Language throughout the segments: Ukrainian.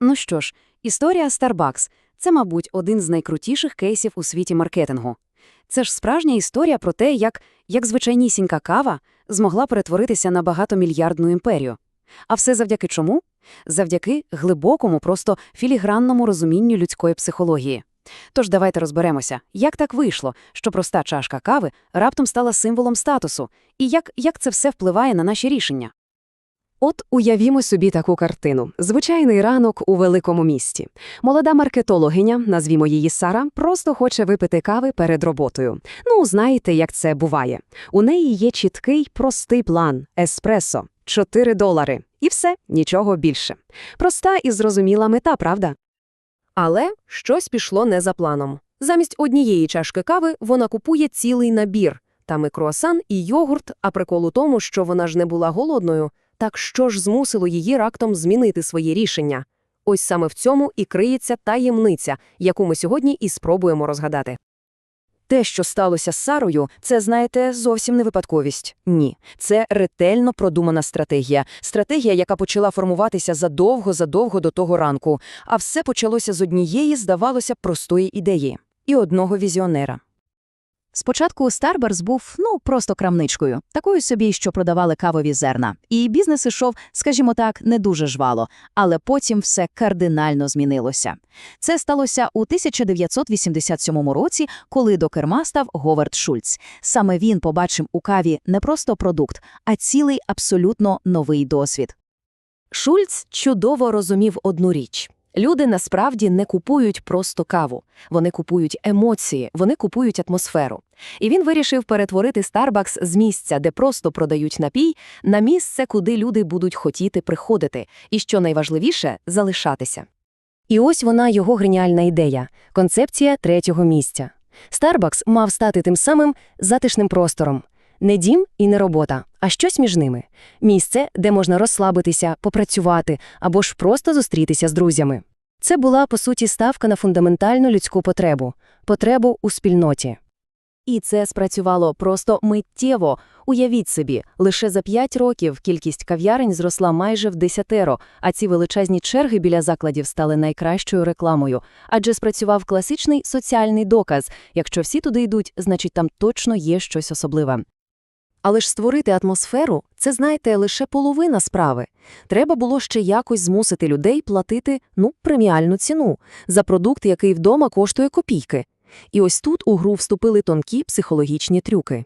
Ну що ж, історія Starbucks – це, мабуть, один з найкрутіших кейсів у світі маркетингу. Це ж справжня історія про те, як, як звичайнісінька кава змогла перетворитися на багатомільярдну імперію. А все завдяки чому? Завдяки глибокому, просто філігранному розумінню людської психології. Тож давайте розберемося, як так вийшло, що проста чашка кави раптом стала символом статусу, і як, як це все впливає на наші рішення. От уявімо собі таку картину. Звичайний ранок у великому місті. Молода маркетологиня, назвімо її Сара, просто хоче випити кави перед роботою. Ну, знаєте, як це буває. У неї є чіткий, простий план – еспресо. 4 долари. І все, нічого більше. Проста і зрозуміла мета, правда? Але щось пішло не за планом. Замість однієї чашки кави вона купує цілий набір. Там і круасан, і йогурт, а прикол у тому, що вона ж не була голодною. Так що ж змусило її раптом змінити своє рішення? Ось саме в цьому і криється таємниця, яку ми сьогодні і спробуємо розгадати. Те, що сталося з Сарою, це, знаєте, зовсім не випадковість. Ні, це ретельно продумана стратегія. Стратегія, яка почала формуватися задовго-задовго до того ранку. А все почалося з однієї, здавалося, простої ідеї. І одного візіонера. Спочатку Starbucks був, ну, просто крамничкою, такою собі, що продавали кавові зерна. І бізнес ішов, скажімо так, не дуже жвало, але потім все кардинально змінилося. Це сталося у 1987 році, коли до керма став Говард Шульц. Саме він побачив у каві не просто продукт, а цілий абсолютно новий досвід. Шульц чудово розумів одну річ. Люди насправді не купують просто каву, вони купують емоції, вони купують атмосферу. І він вирішив перетворити Starbucks з місця, де просто продають напій, на місце, куди люди будуть хотіти приходити, і, що найважливіше, залишатися. І ось вона його геніальна ідея – концепція третього місця. Starbucks мав стати тим самим затишним простором. Не дім і не робота, а щось між ними. Місце, де можна розслабитися, попрацювати або ж просто зустрітися з друзями. Це була, по суті, ставка на фундаментальну людську потребу – потребу у спільноті. І це спрацювало просто миттєво. Уявіть собі, лише за п'ять років кількість кав'ярень зросла майже в десятеро, а ці величезні черги біля закладів стали найкращою рекламою. Адже спрацював класичний соціальний доказ – якщо всі туди йдуть, значить там точно є щось особливе. Але ж створити атмосферу – це, знаєте, лише половина справи. Треба було ще якось змусити людей платити, ну, преміальну ціну за продукт, який вдома коштує копійки. І ось тут у гру вступили тонкі психологічні трюки.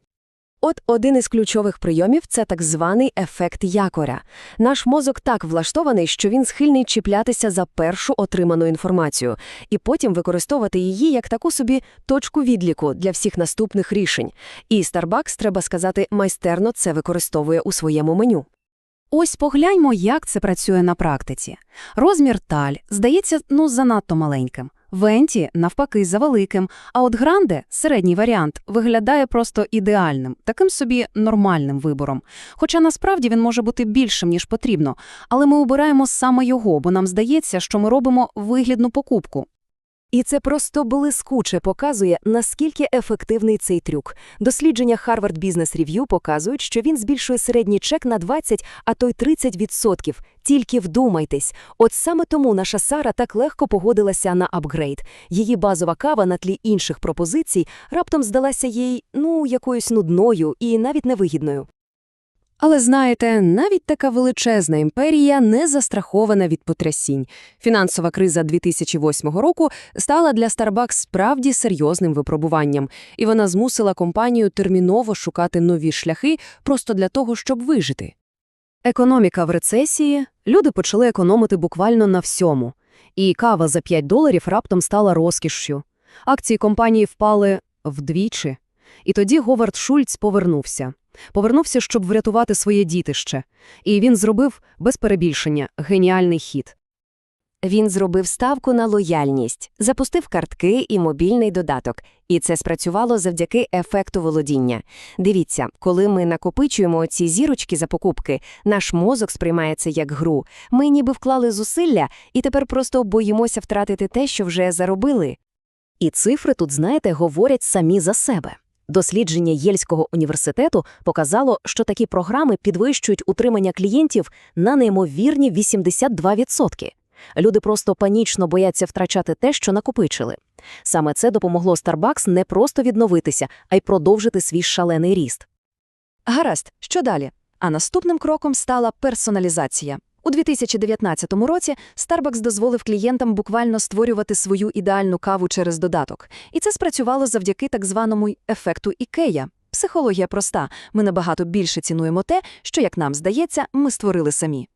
От один із ключових прийомів – це так званий ефект якоря. Наш мозок так влаштований, що він схильний чіплятися за першу отриману інформацію і потім використовувати її як таку собі точку відліку для всіх наступних рішень. І Starbucks, треба сказати, майстерно це використовує у своєму меню. Ось погляньмо, як це працює на практиці. Розмір таль здається, ну, занадто маленьким. Венті, навпаки, завеликим, а от гранде, середній варіант, виглядає просто ідеальним, таким собі нормальним вибором. Хоча насправді він може бути більшим, ніж потрібно, але ми обираємо саме його, бо нам здається, що ми робимо вигідну покупку. І це просто блискуче показує, наскільки ефективний цей трюк. Дослідження Harvard Business Review показують, що він збільшує середній чек на 20, а то й 30%. Тільки вдумайтесь. От саме тому наша Сара так легко погодилася на апгрейд. Її базова кава на тлі інших пропозицій раптом здалася їй, ну, якоюсь нудною і навіть невигідною. Але знаєте, навіть така величезна імперія не застрахована від потрясінь. Фінансова криза 2008 року стала для Starbucks справді серйозним випробуванням, і вона змусила компанію терміново шукати нові шляхи просто для того, щоб вижити. Економіка в рецесії, люди почали економити буквально на всьому. І кава за 5 доларів раптом стала розкішшю. Акції компанії впали вдвічі. І тоді Говард Шульц повернувся. Повернувся, щоб врятувати своє дітище. І він зробив, без перебільшення, геніальний хід. Він зробив ставку на лояльність, запустив картки і мобільний додаток. І це спрацювало завдяки ефекту володіння. Дивіться, коли ми накопичуємо ці зірочки за покупки, наш мозок сприймає це як гру. Ми ніби вклали зусилля і тепер просто боїмося втратити те, що вже заробили. І цифри тут, знаєте, говорять самі за себе. Дослідження Єльського університету показало, що такі програми підвищують утримання клієнтів на неймовірні 82%. Люди просто панічно бояться втрачати те, що накопичили. Саме це допомогло Starbucks не просто відновитися, а й продовжити свій шалений ріст. Гаразд, що далі? А наступним кроком стала персоналізація. У 2019 році Starbucks дозволив клієнтам буквально створювати свою ідеальну каву через додаток. І це спрацювало завдяки так званому ефекту Ікея. Психологія проста. Ми набагато більше цінуємо те, що, як нам здається, ми створили самі.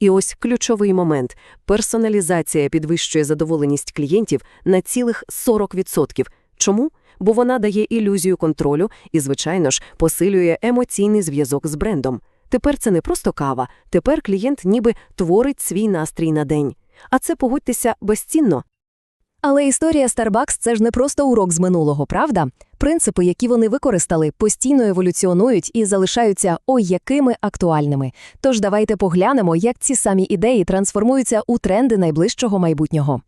І ось ключовий момент – персоналізація підвищує задоволеність клієнтів на цілих 40%. Чому? Бо вона дає ілюзію контролю і, звичайно ж, посилює емоційний зв'язок з брендом. Тепер це не просто кава, тепер клієнт ніби творить свій настрій на день. А це, погодьтеся, безцінно. Але історія Starbucks – це ж не просто урок з минулого, правда? Принципи, які вони використали, постійно еволюціонують і залишаються ой якими актуальними. Тож давайте поглянемо, як ці самі ідеї трансформуються у тренди найближчого майбутнього.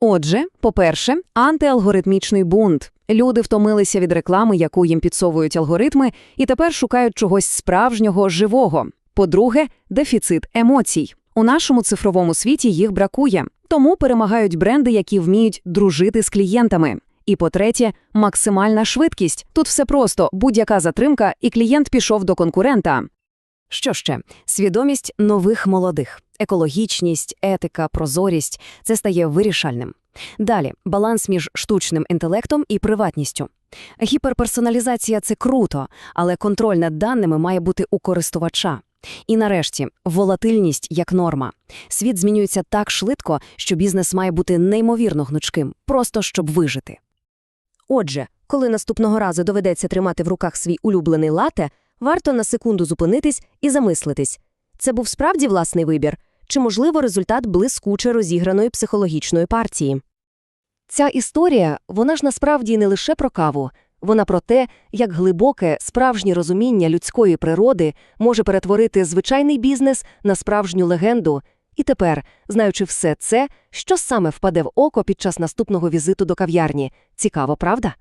Отже, по-перше, антиалгоритмічний бунт. Люди втомилися від реклами, яку їм підсовують алгоритми, і тепер шукають чогось справжнього, живого. По-друге, дефіцит емоцій. У нашому цифровому світі їх бракує, тому перемагають бренди, які вміють дружити з клієнтами. І по-третє, максимальна швидкість. Тут все просто, будь-яка затримка, і клієнт пішов до конкурента. Що ще? Свідомість нових молодих. Екологічність, етика, прозорість – це стає вирішальним. Далі – баланс між штучним інтелектом і приватністю. Гіперперсоналізація – це круто, але контроль над даними має бути у користувача. І нарешті – волатильність як норма. Світ змінюється так швидко, що бізнес має бути неймовірно гнучким, просто щоб вижити. Отже, коли наступного разу доведеться тримати в руках свій улюблений лате, варто на секунду зупинитись і замислитись. Це був справді власний вибір? Чи, можливо, результат блискуче розіграної психологічної партії? Ця історія, вона ж насправді не лише про каву. Вона про те, як глибоке, справжнє розуміння людської природи може перетворити звичайний бізнес на справжню легенду. І тепер, знаючи все це, що саме впаде в око під час наступного візиту до кав'ярні? Цікаво, правда?